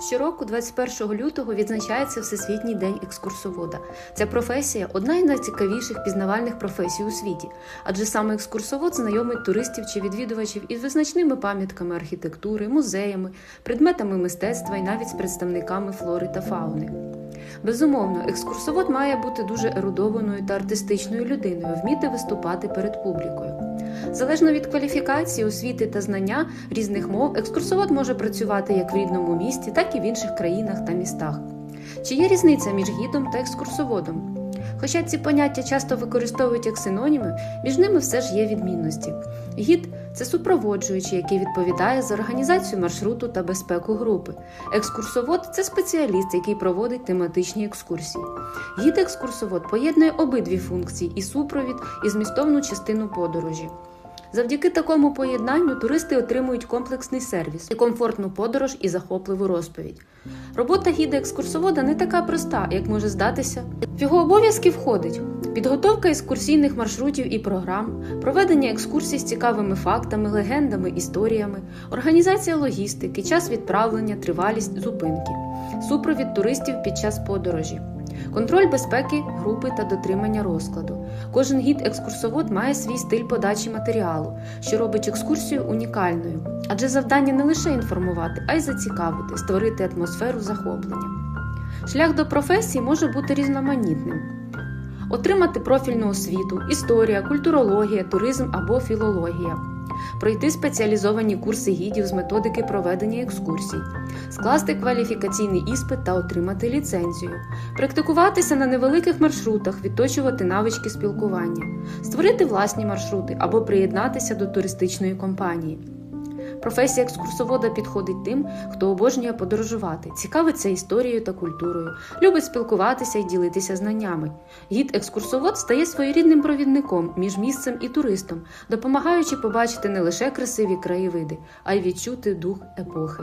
Щороку, 21 лютого, відзначається Всесвітній день екскурсовода. Ця професія одна із найцікавіших пізнавальних професій у світі, адже саме екскурсовод знайомить туристів чи відвідувачів із визначними пам'ятками архітектури, музеями, предметами мистецтва і навіть з представниками флори та фауни. Безумовно, екскурсовод має бути дуже ерудованою та артистичною людиною, вміти виступати перед публікою. Залежно від кваліфікації, освіти та знання різних мов, екскурсовод може працювати як в рідному місті, так і в інших країнах та містах. Чи є різниця між гідом та екскурсоводом? Хоча ці поняття часто використовують як синоніми, між ними все ж є відмінності. Гід це супроводжуючий, який відповідає за організацію маршруту та безпеку групи. Екскурсовод це спеціаліст, який проводить тематичні екскурсії. Гід-екскурсовод поєднує обидві функції і супровід, і змістовну частину подорожі. Завдяки такому поєднанню туристи отримують комплексний сервіс, і комфортну подорож і захопливу розповідь. Робота гіда екскурсовода не така проста, як може здатися. В його обов'язки входить підготовка екскурсійних маршрутів і програм, проведення екскурсій з цікавими фактами, легендами, історіями, організація логістики, час відправлення, тривалість зупинки, супровід туристів під час подорожі. Контроль безпеки групи та дотримання розкладу. Кожен гід-екскурсовод має свій стиль подачі матеріалу, що робить екскурсію унікальною. Адже завдання не лише інформувати, а й зацікавити, створити атмосферу захоплення. Шлях до професії може бути різноманітним. Отримати профільну освіту, історія, культурологія, туризм або філологія, пройти спеціалізовані курси гідів з методики проведення екскурсій, скласти кваліфікаційний іспит та отримати ліцензію, практикуватися на невеликих маршрутах, відточувати навички спілкування, створити власні маршрути або приєднатися до туристичної компанії. Професія екскурсовода підходить тим, хто обожнює подорожувати, цікавиться історією та культурою, любить спілкуватися і ділитися знаннями. Гід-екскурсовод стає своєрідним провідником між місцем і туристом, допомагаючи побачити не лише красиві краєвиди, а й відчути дух епохи.